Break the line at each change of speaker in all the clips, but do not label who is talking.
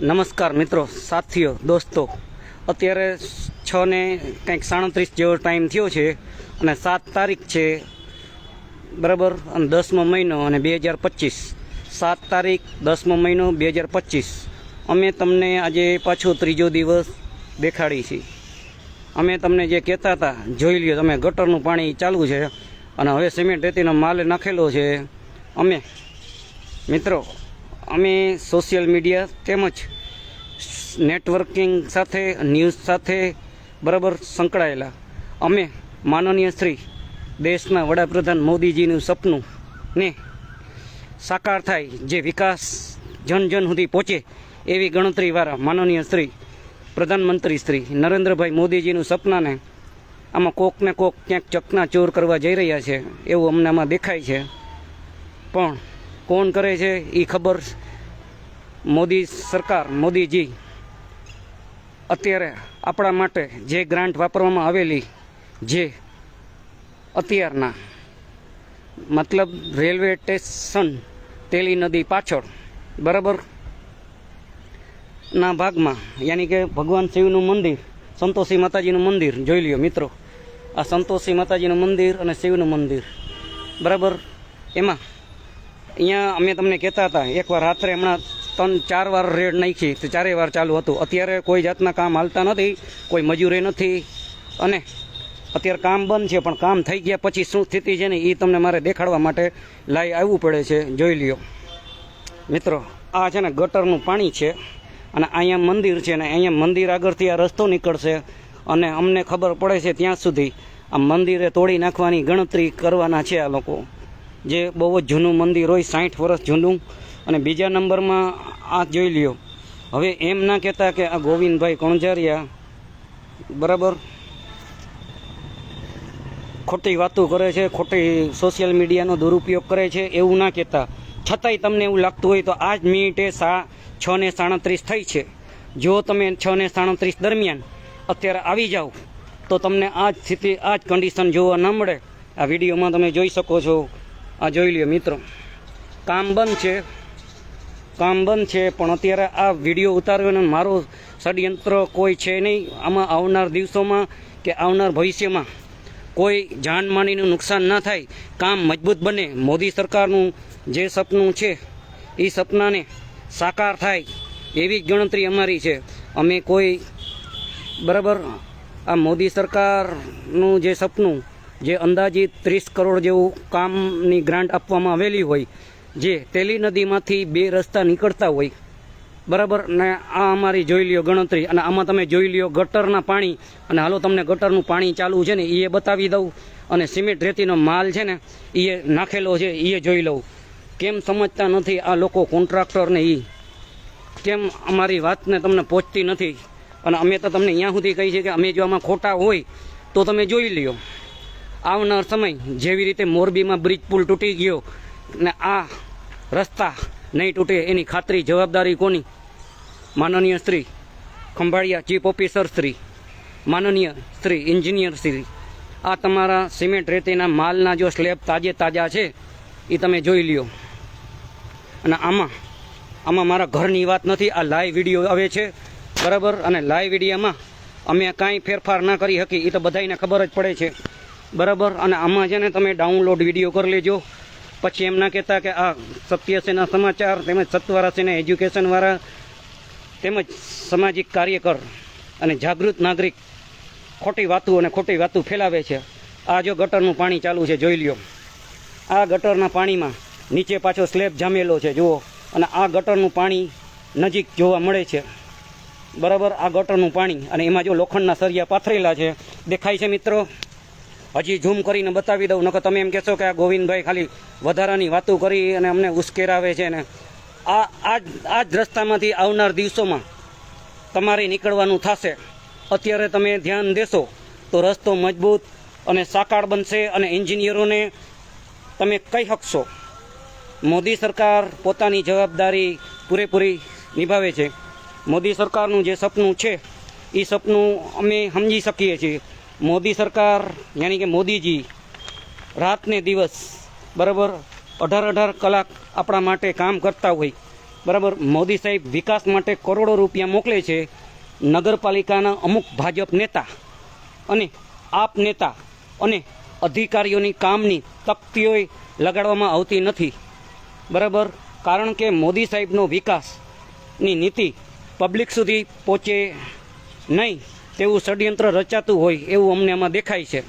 નમસ્કાર મિત્રો, સાથીઓ, દોસ્તો. અત્યારે છ ને કંઈક સાડત્રીસ જેવો ટાઈમ થયો છે અને સાત તારીખ છે, બરાબર? અને દસમો મહિનો અને બે હજાર પચીસ. સાત તારીખ, દસમો મહિનો, બે હજાર પચીસ. અમે તમને આજે પાછો ત્રીજો દિવસ દેખાડી છીએ. અમે તમને જે કહેતા હતા, જોઈ લ્યો તમે, ગટરનું પાણી ચાલુ છે અને હવે સિમેન્ટ રેતીનો માલ નાખેલો છે. અમે, મિત્રો અમે સોશિયલ મીડિયા તેમજ નેટવર્કિંગ સાથે, ન્યૂઝ સાથે બરાબર સંકળાયેલા. અમે માનનીય શ્રી દેશના વડાપ્રધાન મોદીજીનું સપનું ને સાકાર થાય, જે વિકાસ જન જન સુધી પહોંચે એવી ગણતરીવાળા માનનીય શ્રી પ્રધાનમંત્રી શ્રી નરેન્દ્રભાઈ મોદીજીનું સપનાને આમાં કોક ને કોક ક્યાંક ચકના ચોર કરવા જઈ રહ્યા છે, એવું અમને આમાં દેખાય છે. પણ કોણ કરે છે એ ખબર મોદી સરકાર, મોદીજી. અત્યારે આપણા માટે જે ગ્રાન્ટ વાપરવામાં આવેલી, જે અત્યારના, મતલબ રેલવે સ્ટેશન, તેલી નદી પાછળ, બરાબર? ના ભાગમાં, યાની કે ભગવાન શિવનું મંદિર, સંતોષી માતાજીનું મંદિર, જોઈ લ્યો મિત્રો. આ સંતોષી માતાજીનું મંદિર અને શિવનું મંદિર, બરાબર? એમાં અહીંયા અમે તમને કહેતા હતા, એકવાર રાત્રે હમણાં ત્રણ, ચાર વાર રેડ નાખી, તો ચારેય વાર ચાલુ હતું. અત્યારે કોઈ જાતના કામ હાલતા નથી, કોઈ મજૂરી નથી, અને અત્યારે કામ બંધ છે, પણ કામ થઈ ગયા પછી શું સ્થિતિ છે ને, એ તમને મારે દેખાડવા માટે લાઈ આવવું પડે છે, જોઈ લ્યો. મિત્રો, આ છે ને ગટરનું પાણી છે, અને અહીંયા મંદિર છે, ને અહીંયા મંદિર આગળથી આ રસ્તો નીકળશે, અને અમને ખબર પડે છે ત્યાં સુધી આ મંદિરે તોડી નાખવાની ગણતરી કરવાના છે આ લોકો. જે બહુ જ જૂનું મંદિર હોય, સાઠ વર્ષ જૂનું. અને બીજા નંબરમાં આ જોઈ લ્યો. હવે એમ ના કહેતા કે આ ગોવિંદભાઈ કણઝારિયા બરાબર? ખોટી વાતો કરે છે, ખોટી સોશિયલ મીડિયાનો દુરુપયોગ કરે છે, એવું ના કહેતા. છતાંય તમને એવું લાગતું હોય તો આ જ મિનિટે સા છ ને સાડત્રીસ થઈ છે. જો તમે છ ને સાડત્રીસ દરમિયાન અત્યારે આવી જાઓ, તો તમને આ જ સ્થિતિ આ જ કન્ડિશન જોવા ન મળે. આ વિડીયોમાં તમે જોઈ શકો છો આ જોઈ લ્યો મિત્રો. કામ બંધ છે. કામ બંધ છે, પણ અત્યારે આ વીડિયો ઉતારવાનો મારો ષડયંત્ર કોઈ છે નહીં. આમાં આવનાર દિવસોમાં કે આવનાર ભવિષ્યમાં કોઈ જાનમાનીનું નુકસાન ન થાય. કામ મજબૂત બને. મોદી સરકારનું જે સપનું છે એ સપનાને સાકાર થાય એવી જ ગણતરી અમારી છે. અમે કોઈ બરાબર આ મોદી સરકારનું જે સપનું જે અંદાજિત ત્રીસ કરોડ જેવું કામની ગ્રાન્ટ આપવામાં આવેલી હોય, જે તેલી નદીમાંથી બે રસ્તા નીકળતા હોય. બરાબર? ને આ અમારી જોઈ લ્યો ગણતરી. અને આમાં તમે જોઈ લ્યો ગટરના પાણી. અને હાલો તમને ગટરનું પાણી ચાલુ છે ને એ બતાવી દઉં. અને સિમેન્ટ રેતીનો માલ છે ને એ નાખેલો છે એ જોઈ લઉં. કેમ સમજતા નથી આ લોકો કોન્ટ્રાક્ટરને એ કેમ અમારી વાતને તમને પહોંચતી નથી? અને અમે તો તમને અહીંયા સુધી કહી છે કે અમે જો આમાં ખોટા હોય, તો તમે જોઈ લ્યો. આવનાર સમય જેવી રીતે મોરબીમાં બ્રિજ પુલ તૂટી ગયો ને આ રસ્તા નહીં તૂટે એની ખાતરી જવાબદારી કોની? માનનીય શ્રી ખંભાળિયા ચીફ ઓફિસર શ્રી, માનનીય શ્રી એન્જિનિયર શ્રી, આ તમારા સિમેન્ટ રેતીના માલના જો સ્લેબ તાજે તાજા છે એ તમે જોઈ લ્યો. અને આમાં આમાં મારા ઘરની વાત નથી, આ લાઈવ વીડિયો આવે છે, બરાબર? અને લાઈવ વિડીયામાં અમે કાંઈ ફેરફાર ના કરી શકી એ તો બધાને ખબર જ પડે છે. બરાબર? અને આમાં છે ને તમે ડાઉનલોડ વીડિયો કરી લેજો. પછી એમના કહેતા કે આ સત્યસેના સમાચાર તેમજ સત્વારા સેના એજ્યુકેશનવાળા તેમજ સામાજિક કાર્યકર અને જાગૃત નાગરિક ખોટી વાતો અને ખોટી વાતો ફેલાવે છે. આ જો ગટરનું પાણી ચાલુ છે, જોઈ લ્યો. આ ગટરના પાણીમાં નીચે પાછો સ્લેબ જામેલો છે, જુઓ. અને આ ગટરનું પાણી નજીક જોવા મળે છે. બરાબર? આ ગટરનું પાણી અને એમાં જો લોખંડના સરિયા પાથરેલા છે. દેખાય છે મિત્રો? હજી ઝૂમ કરીને બતાવી દઉં, નકર તમે એમ કહેશો કે આ ગોવિંદભાઈ ખાલી વધારાની વાતો કરી અને અમને ઉશ્કેરાવે છે ને. આ આ આ જ રસ્તામાંથી આવનાર દિવસોમાં તમારે નીકળવાનું થશે. અત્યારે તમે ધ્યાન દેશો તો રસ્તો મજબૂત અને સાકાર બનશે અને એન્જિનિયરોને તમે કહી શકશો. મોદી સરકાર પોતાની જવાબદારી પૂરેપૂરી નિભાવે છે. મોદી સરકારનું જે સપનું છે એ સપનું અમે સમજી શકીએ છીએ. મોદી સરકાર, યાની કે મોદીજી, રાતને દિવસ, બરાબર અઢાર અઢાર કલાક આપણા માટે કામ કરતા હોય. બરાબર, મોદી સાહેબ વિકાસ માટે કરોડો રૂપિયા મોકલે છે નગરપાલિકાના અમુક ભાજપ નેતા અને આપ નેતા અને અધિકારીઓની કામની તકતીઓ લગાડવામાં આવતી નથી. બરાબર, કારણ કે મોદી સાહેબનો વિકાસની નીતિ પબ્લિક સુધી પહોંચે નહીં. તેવું ષડયંત્ર રચાતું હોય એવું અમને આમાં દેખાય છે.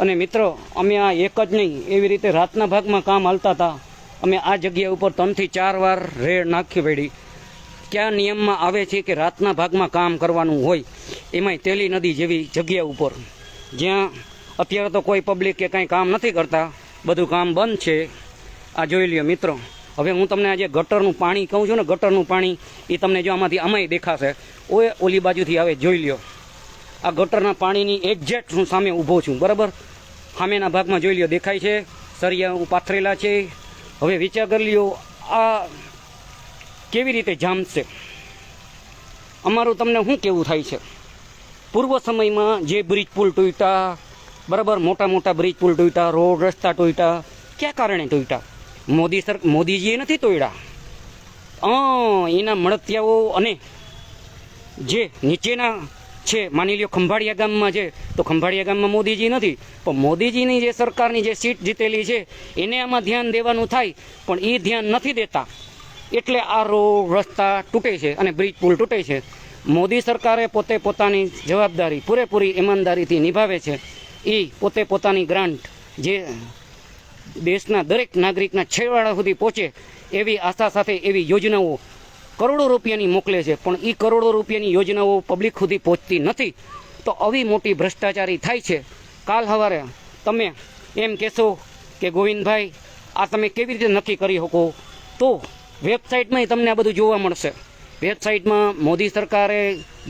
અને મિત્રો, અમે આ એક જ નહીં, એવી રીતે રાતના ભાગમાં કામ હાલતા હતા. અમે આ જગ્યા ઉપર ત્રણથી ચાર વાર રેડ નાખી પડી કયા નિયમમાં આવે છે કે રાતના ભાગમાં કામ કરવાનું હોય, એમાંય તેલી નદી જેવી જગ્યા ઉપર. જ્યાં અત્યારે તો કોઈ પબ્લિક કે કાંઈ કામ નથી કરતા, બધું કામ બંધ છે. આ જોઈ લ્યો મિત્રો, હવે હું તમને આજે ગટરનું પાણી કહું છું ને, ગટરનું પાણી એ તમને જો આમાંથી આમાંય દેખાશે. ઓએ ઓલી બાજુથી આવે, જોઈ લ્યો. આ ગટરના પાણીની એક્ઝેક્ટ હું સામે ઊભો છું, બરાબર? સામેના ભાગમાં જોઈ લ્યો, દેખાય છે સરિયા પાથરેલા છે. હવે વિચાર કરી લ્યો, આ કેવી રીતે જામશે? અમારું તમને શું કેવું થાય છે? પૂર્વ સમયમાં જે બ્રિજ પુલ તૂટ્યા, બરાબર? મોટા મોટા બ્રિજ પુલ તૂટ્યા, રોડ રસ્તા તૂટ્યા. ક્યાં કારણે તૂટ્યા? મોદી સર, મોદીજીએ નથી તોડ્યા? એના મળતિયાઓ અને જે નીચેના છે. માની લ્યો ખંભાળિયા ગામમાં છે. તો ખંભાળિયા ગામમાં મોદીજી નથી. પણ મોદીજીની જે સરકારની જે સીટ જીતેલી છે, એને આમાં ધ્યાન દેવાનું થાય, પણ એ ધ્યાન નથી દેતા. એટલે આ રોડ રસ્તા તૂટે છે અને બ્રિજ પુલ તૂટે છે. મોદી સરકારે પોતે પોતાની જવાબદારી, પૂરેપૂરી ઈમાનદારીથી નિભાવે છે. એ પોતે પોતાની ગ્રાન્ટ જે દેશના દરેક નાગરિકના છેવાડા સુધી પહોંચે, એવી આશા સાથે એવી યોજનાઓ કરોડો રૂપિયાની મોકલે છે, પણ એ કરોડો રૂપિયાની યોજનાઓ પબ્લિક સુધી પહોંચતી નથી. તો આવી મોટી ભ્રષ્ટાચારી થાય છે. કાલ સવારે તમે એમ કહેશો કે ગોવિંદભાઈ, આ તમે કેવી રીતે નક્કી કરી શકો? તો વેબસાઇટમાંય તમને આ બધું જોવા મળશે. વેબસાઇટમાં મોદી સરકારે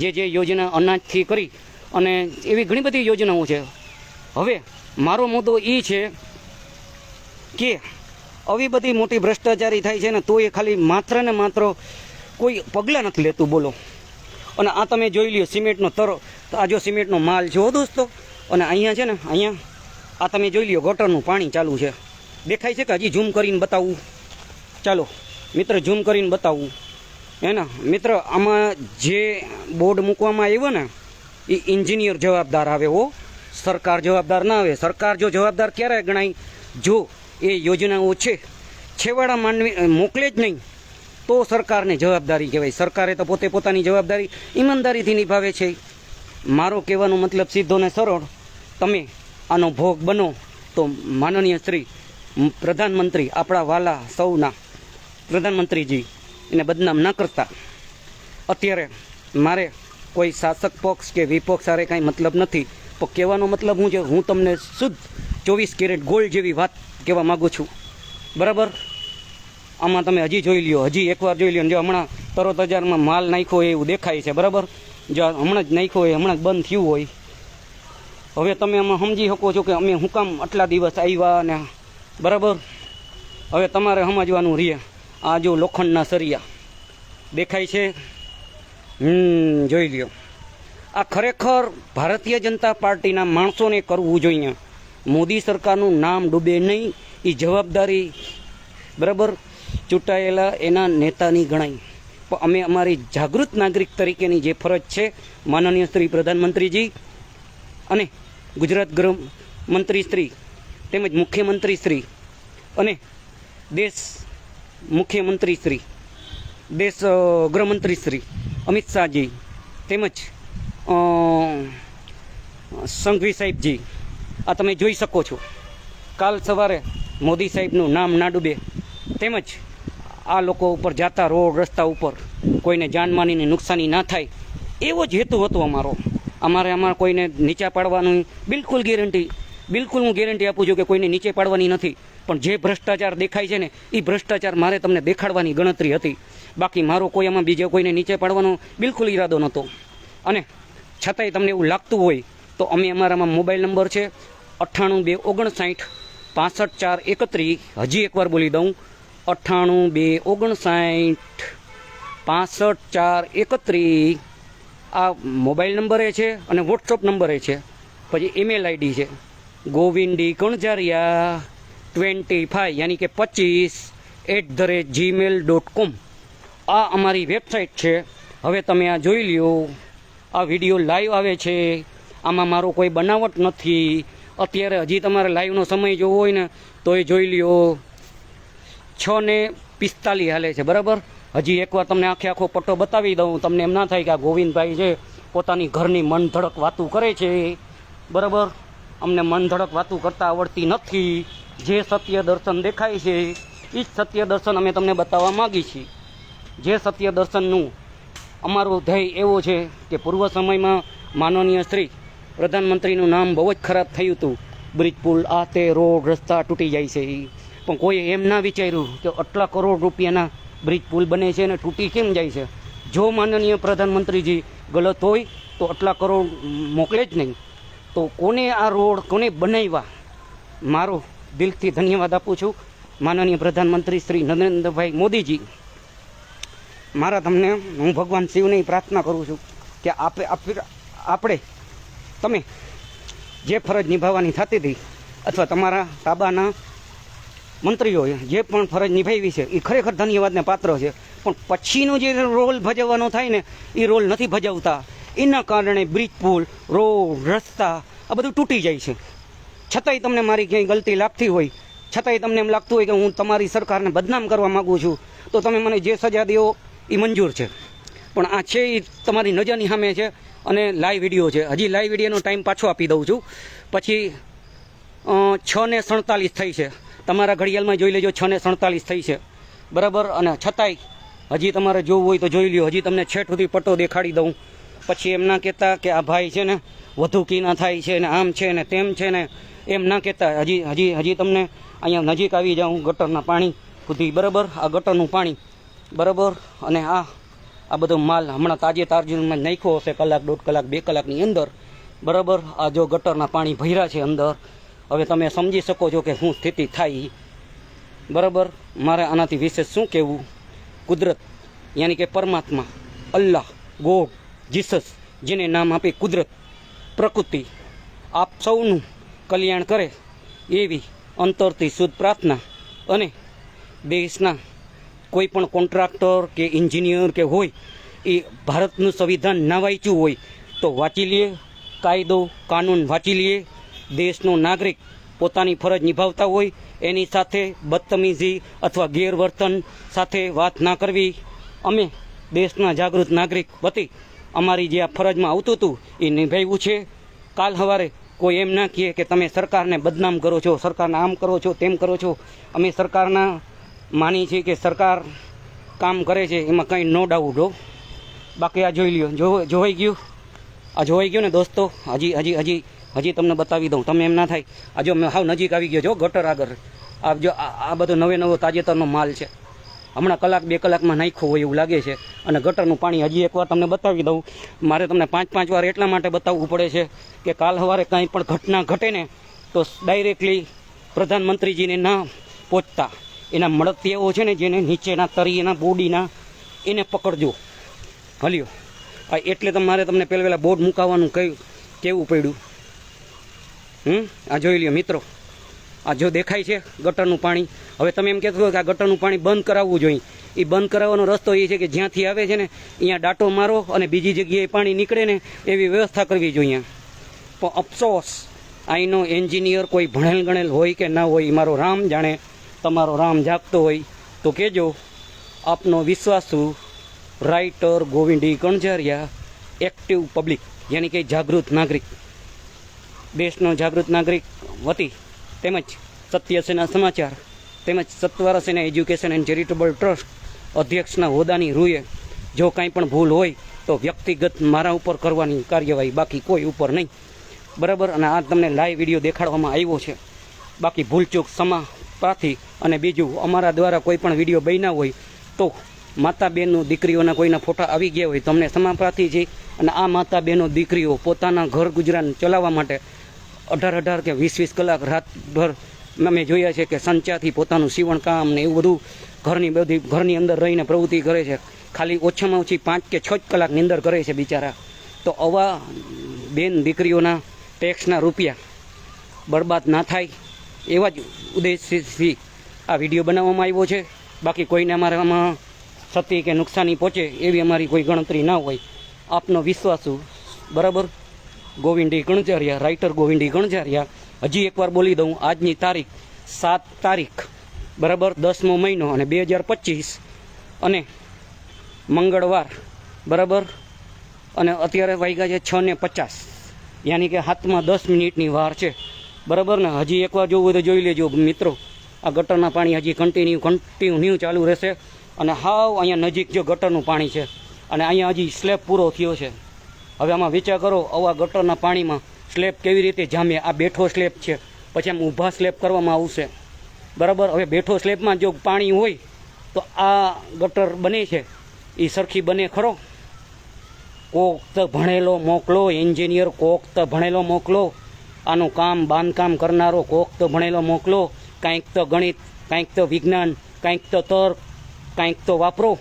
જે જે યોજના અનાજથી કરી અને એવી ઘણી બધી યોજનાઓ છે. હવે મારો મુદ્દો એ છે કે આવી બધી મોટી ભ્રષ્ટાચારી થાય છે ને, તો એ ખાલી માત્ર ને માત્ર કોઈ પગલાં નથી લેતું, બોલો. અને આ તમે જોઈ લ્યો, સિમેન્ટનો તરો. આ જો સિમેન્ટનો માલ છે દોસ્તો. અને અહીંયા છે ને, અહીંયા. આ તમે જોઈ લ્યો, ગટરનું પાણી ચાલુ છે. દેખાય છે કે હજી ઝૂમ કરીને બતાવવું ચાલો, મિત્ર, ઝૂમ કરીને બતાવવું હે ને, મિત્ર, આમાં જે બોર્ડ મૂકવામાં આવ્યો ને, એ એન્જિનિયર જવાબદાર આવે હો. સરકાર જવાબદાર ના આવે. સરકાર જો જવાબદાર ક્યારે ગણાય? જો એ યોજનાઓ છે. છેવાડા માનવી મોકલે જ નહીં. તો સરકારને જવાબદારી કહેવાય. સરકારે તો પોતે પોતાની જવાબદારી ઈમાનદારીથી નિભાવે છે. મારો કહેવાનો મતલબ સીધો ને સરળ, તમે આનો ભોગ બનો તો માનનીય શ્રી પ્રધાનમંત્રી આપણા વાલા સૌના પ્રધાનમંત્રીજી એને બદનામ ન કરતા. અત્યારે મારે કોઈ શાસક પક્ષ કે વિપક્ષ સારે કાંઈ મતલબ નથી. પણ કહેવાનો મતલબ હું છે, હું તમને શુદ્ધ ચોવીસ કેરેટ ગોલ્ડ જેવી વાત કહેવા માગું છું. બરાબર? આમાં તમે હજી જોઈ લ્યો, હજી એકવાર જોઈ લ્યો જો હમણાં તરત હજારમાં માલ નાખ્યો હોય એવું દેખાય છે, બરાબર? જો હમણાં જ નાખ્યો હોય, હમણાં જ બંધ થયું હોય. હવે તમે આમાં સમજી શકો છો કે અમે હું કામ આટલા દિવસ આવ્યા ને બરાબર? હવે તમારે સમજવાનું રહે, આ જો લોખંડના સરિયા, દેખાય છે? હમ, જોઈ લ્યો. આ ખરેખર ભારતીય જનતા પાર્ટીના માણસોને કરવું જોઈએ. મોદી સરકારનું નામ ડૂબે નહીં એ જવાબદારી, બરાબર? ચૂંટાયેલા એના નેતાની ગણાય. પણ અમે અમારી જાગૃત નાગરિક તરીકેની જે ફરજ છે, માનનીય શ્રી પ્રધાનમંત્રીજી અને ગુજરાત ગૃહ મંત્રી શ્રી તેમજ મુખ્યમંત્રી શ્રી અને દેશ મુખ્યમંત્રી શ્રી, દેશ ગૃહમંત્રી શ્રી અમિત શાહજી તેમજ સંઘવી સાહેબજી. આ તમે જોઈ શકો છો. કાલ સવારે મોદી સાહેબનું નામ ના ડૂબે. તેમજ આ લોકો ઉપર જાતા રોડ, રસ્તા ઉપર કોઈને જાનમાનીની નુકસાની ના થાય, એવો જ હેતુ હતો અમારો. અમારે અમારે કોઈને નીચા પાડવાનું બિલકુલ ગેરંટી, બિલકુલ હું ગેરંટી આપું છું કે કોઈને નીચે પાડવાની નથી, પણ જે ભ્રષ્ટાચાર દેખાય છે ને એ ભ્રષ્ટાચાર મારે તમને દેખાડવાની ગણતરી હતી. બાકી મારો કોઈ આમાં બીજા કોઈને નીચે પાડવાનો બિલકુલ ઈરાદો નહોતો. અને છતાંય તમને એવું લાગતું હોય તો અમે અમારામાં મોબાઈલ નંબર છે અઠ્ઠાણું બે ઓગણસાઠ, પાસઠ ચાર એકત્રીસ. હજી એકવાર બોલી દઉં અઠ્ઠાણું બે ઓગણસાઠ પાસઠ ચાર એકત્રીસ. આ મોબાઈલ નંબરે છે અને વોટ્સઅપ નંબરે છે. પછી ઈમેલ આઈડી છે. ગોવિંદી કણઝારિયા ટ્વેન્ટી ફાઈવ, યાની કે પચીસ at the rate Gmail dot com આ અમારી વેબસાઇટ છે. હવે તમે આ જોઈ લ્યો. આ વીડિયો લાઈવ આવે છે. આમાં મારો કોઈ બનાવટ નથી. અત્યારે હજી તમારે લાઈવનો સમય જોવો હોય ને, તો એ જોઈ લ્યો. છ ને પિસ્તાલીસ હાલે છે, બરાબર? હજી એકવાર તમને આખે આખો પટ્ટો બતાવી દઉં, તમને એમ ના થાય કે આ ગોવિંદભાઈ છે પોતાની ઘરની મનધડક વાતું કરે છે, બરાબર? અમને મનધડક વાતું કરતાં આવડતી નથી. જે સત્ય દર્શન દેખાય છે એ જ સત્ય દર્શન અમે તમને બતાવવા માગી છીએ. જે સત્ય દર્શનનું અમારો ધ્યેય એવો છે કે પૂર્વ સમયમાં માનનીય શ્રી પ્રધાનમંત્રીનું નામ બહુ જ ખરાબ થયું હતું. બ્રિજ પુલ આ તે રોડ રસ્તા તૂટી જાય છે, ઈ. પણ કોઈ એમ ના વિચાર્યું કે આટલા કરોડ રૂપિયાના બ્રિજ પુલ બને છે અને તૂટી કેમ જાય છે? જો માનનીય પ્રધાનમંત્રીજી ગલત હોય, તો આટલા કરોડ મોકલે જ નહીં. તો કોને આ રોડ કોને બનાવ્યા? મારો દિલથી ધન્યવાદ આપું છું. માનનીય પ્રધાનમંત્રી શ્રી નરેન્દ્રભાઈ મોદીજી, મારા તમને, હું ભગવાન શિવની પ્રાર્થના કરું છું કે આપે, આપે- આપણે, તમે જે ફરજ નિભાવવાની થતી હતી, અથવા તમારા તાબાના મંત્રીઓએ જે પણ ફરજ નિભાવી છે એ ખરેખર ધન્યવાદને પાત્ર છે. પણ પછીનો જે રોલ ભજવવાનો થાય ને એ રોલ નથી ભજવતા. એના કારણે બ્રિજ પુલ, રોડ, રસ્તા, આ બધું તૂટી જાય છે. છતાંય તમને મારી ક્યાંય ગલતી લાગતી હોય, છતાંય તમને એમ લાગતું હોય કે હું તમારી સરકારને બદનામ કરવા માગું છું, તો તમે મને જે સજા દો એ મંજૂર છે. પણ આ છે એ તમારી નજરની સામે છે અને લાઈવ વીડિયો છે. હજી લાઈવ વિડીયોનો ટાઈમ પાછો આપી દઉં છું. પછી છ ને સડતાલીસ થઈ છે. તમારા ઘડિયાળમાં જોઈ લેજો છ ને સડતાલીસ થઈ છે. બરાબર? અને છતાંય હજી તમારે જોવું હોય તો જોઈ લ્યો. હજી તમને છેઠ સુધી પટ્ટો દેખાડી દઉં. પછી એમ ના કહેતા કે આ ભાઈ છે ને, વધુ કીના થાય છે ને, આમ છે ને, તેમ છે ને, એમ ના કહેતા. હજી હજી હજી તમને અહીંયા નજીક આવી જાઉં ગટરના પાણી સુધી. બરાબર? આ ગટરનું પાણી. બરાબર? અને આ આ બધો માલ હમણાં તાજે તાજેમાં નાખ્યો હશે કલાક, દોઢ કલાક, બે કલાકની અંદર. બરાબર? આ જો ગટરના પાણી ભર્યા છે અંદર હવે તમે સમજી શકો છો કે શું સ્થિતિ થાય બરાબર? મારે આનાથી વિશેષ શું કહેવું? કુદરત, યાની કે પરમાત્મા, અલ્લાહ ગોડ જીસસ, જેને નામ આપી કુદરત, પ્રકૃતિ, આપ સૌનું કલ્યાણ કરે એવી અંતરથી શુદ્ધ પ્રાર્થના અને દેશના કોઈ પણ કોન્ટ્રાક્ટર કે એન્જિનિયર કે હોય, એ ભારતનું સંવિધાન ના વાંચ્યું હોય તો વાંચી લઈએ કાયદો, કાનૂન વાંચી લઈએ દેશનો નાગરિક પોતાની ફરજ નિભાવતા હોય, એની સાથે બદતમીજી અથવા ગેરવર્તન સાથે વાત ના કરવી. અમે દેશના જાગૃત નાગરિક વતી અમારી જે આ ફરજમાં આવતું હતું, એ નિભાવ્યું છે. કાલ સવારે કોઈ એમ ના કહે કે તમે સરકારને બદનામ કરો છો, સરકારને આમ કરો છો, તેમ કરો છો. અમે સરકારના માની છીએ કે સરકાર કામ કરે છે, એમાં કંઈ નો ડાઉટ હો. બાકી આ જોઈ લ્યો જોવાઈ ગયું? આ જોવાઈ ગયું ને દોસ્તો? હજી હજી હજી હજી તમને બતાવી દઉં, તમે એમ ના થાય. આ જો હાવ નજીક આવી ગયો જો ગટર આગળ. આ જો આ બધો નવે નવો તાજેતરનો માલ છે. હમણાં કલાક બે કલાકમાં નાખ્યો હોય એવું લાગે છે. અને ગટરનું પાણી હજી એકવાર તમને બતાવી દઉં. મારે તમને પાંચ પાંચ વાર એટલા માટે બતાવવું પડે છે કે કાલ સવારે કાંઈ પણ ઘટના ઘટે ને, તો ડાયરેક્ટલી પ્રધાનમંત્રીજીને ના પહોંચતા. એના મળતિયાઓ છે ને જેને નીચેના તરીના બોડીના, એને પકડજો. હલ્યો એટલે તમારે તમને પહેલાં પહેલાં બોર્ડ મુકાવવાનું કહ્યું કેવું પડ્યું? હમ? આ જોઈ લ્યો મિત્રો. આ જો દેખાય છે ગટરનું પાણી. હવે તમે એમ કહેતો કે આ ગટરનું પાણી બંધ કરાવવું જોઈએ. એ બંધ કરાવવાનો રસ્તો એ છે કે જ્યાંથી આવે છે ને, અહીંયા ડાટો મારો અને બીજી જગ્યાએ પાણી નીકળે ને, એવી વ્યવસ્થા કરવી જોઈએ પણ અફસોસ અહીંનો એન્જિનિયર કોઈ ભણેલ ગણેલ હોય કે ના હોય મારો રામ જાણે, તમારો રામ જાગતો હોય, તો કહેજો, આપનો વિશ્વાસુ writer Govindi Kanzariya active public યાની કે જાગૃત નાગરિક. દેશનો જાગૃત નાગરિક વતી તેમજ સત્ય સેના સમાચાર તેમજ Satvar Sena education and charitable trust અધ્યક્ષના હોદ્દાની રૂએ જો કાંઈ પણ ભૂલ હોય તો વ્યક્તિગત મારા ઉપર કરવાની કાર્યવાહી બાકી કોઈ ઉપર નહીં. બરાબર? અને આ તમને લાઈવ વીડિયો દેખાડવામાં આવ્યો છે. બાકી ભૂલચૂક સમા પ્રાથી અને બીજું અમારા દ્વારા કોઈ પણ વીડિયો બન્યા હોય તો માતા બહેનો દીકરીઓના કોઈના ફોટા આવી ગયા હોય તમને સમા પ્રાથી છે અને આ માતા બહેનો દીકરીઓ પોતાના ઘર ગુજરાન ચલાવવા માટે અઢાર અઢાર કે વીસ વીસ કલાક રાતભર અમે જોયા છે કે સંચાથી પોતાનું સીવણ કામ ને એવું બધું ઘરની બધી, ઘરની અંદર રહીને પ્રવૃત્તિ કરે છે. ખાલી ઓછામાં ઓછી પાંચ કે છ જ કલાકની અંદર કરે છે બિચારા. તો આવા બેન દીકરીઓના ટેક્સના રૂપિયા બરબાદ ના થાય એવા જ ઉદ્દેશથી આ વીડિયો બનાવવામાં આવ્યો છે. બાકી કોઈને અમારામાં ક્ષતિ કે નુકસાની પહોંચે એવી અમારી કોઈ ગણતરી ના હોય. આપનો વિશ્વાસ બરાબર? ગોવિંદી ગણજારિયા રાઇટર ગોવિંદી ગણજારિયા. હજી એકવાર બોલી દઉં, આજની તારીખ સાત તારીખ, બરાબર દસમો મહિનો અને બે હજાર પચીસ. અને મંગળવાર, બરાબર? અને અત્યારે વાગ્યા છે છ ને પચાસ. યાની કે હાથમાં દસ મિનિટની વાર છે. બરાબર ને? હજી એકવાર જોવું હોય તો જોઈ લેજો મિત્રો. આ ગટરના પાણી હજી કન્ટિન્યુ કન્ટિન્યુ ચાલુ રહેશે. અને હાવ અહીંયા નજીક જો ગટરનું પાણી છે. અને અહીંયા હજી સ્લેબ પૂરો થયો છે. હવે આમાં વિચાર કરો આવા ગટરના પાણીમાં સ્લેબ કેવી રીતે જામે આ બેઠો સ્લેબ છે. પછી આમ ઊભા સ્લેબ કરવામાં આવશે. બરાબર? હવે બેઠો સ્લેબમાં જો પાણી હોય, તો આ ગટર બને છે. એ સરખી બને ખરો? કોક તો ભણેલો મોકલો, એન્જિનિયર કોક તો ભણેલો મોકલો. આનું કામ, બાંધકામ કરનારો કોક તો ભણેલો મોકલો. કાંઈક તો ગણિત, કાંઈક તો વિજ્ઞાન, કાંઈક તો તર્ક, કાંઈક તો વાપરો.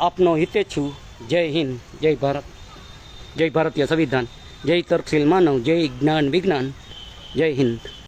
આપનો હિતે છું. જય હિન્દ. જય ભારત. જય ભારતીય સંવિધાન જય તર્કશીલ માનવ જય જ્ઞાન વિજ્ઞાન જય હિન્દ.